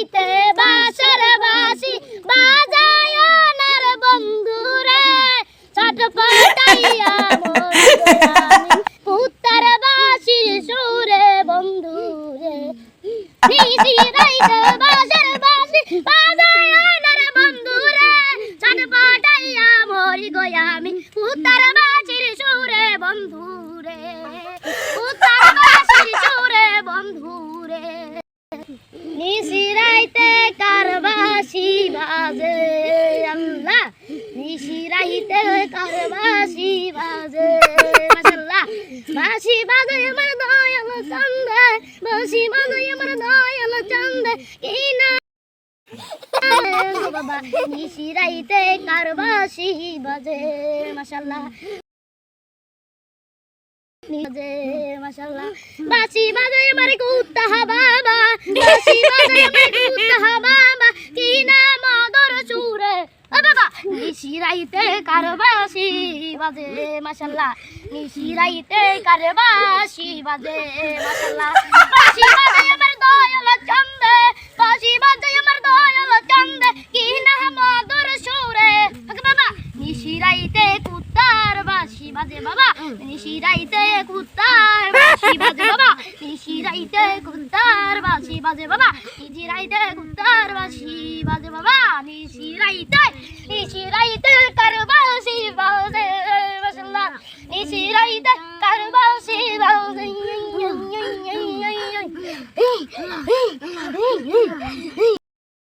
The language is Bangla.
রাইতে বাসর বাসি বাজায় নার বন্ধুরে। ছটপটাইয়া পুত্তর বাসির সুরে বন্ধুরে। নিশি রাইতে বাসর বাসি বাজায় নার বন্ধুরে। ছটপটাইয়া মরি গয়ামি পুত্তর বাসির সুরে বন্ধুরে পুত্তর বাসির সুরে বন্ধুরে নিশিরাইতে কারবাসি বাজে আল্লাহ। নিশিরাইতে কারবাসি বাজে, মাশাআল্লাহ। বাসি বাজে আমার দয়াল চন্দে, বাসি বাজে আমার দয়াল চন্দে। কি না বাবা, নিশিরাইতে কারবাসি বাজে, মাশাআল্লাহ। বাজে মাশাআল্লাহ। বাসি বাজে আমার কুত্তা বাবা বাসি বাজে আমার কুত্তা বাবা কি নাম দর সুরে? ও বাবা বাজে, মাশাআল্লাহ। নিশিরাইতে কারবাসি বাজে, মাশাআল্লাহ। বাসি বাজে বাজে বাবা নিশি রাইতে কুত্তার বাঁশি বাজে বাবা নিশি রাইতে কুত্তার বাঁশি বাজে বাবা নিশি রাইতে কুত্তার বাঁশি বাজে বাবা নিশি রাইতে নিশি রাইতে কার বাঁশি বাজে মাশাআল্লাহ নিশি রাইতে কার বাঁশি বাজে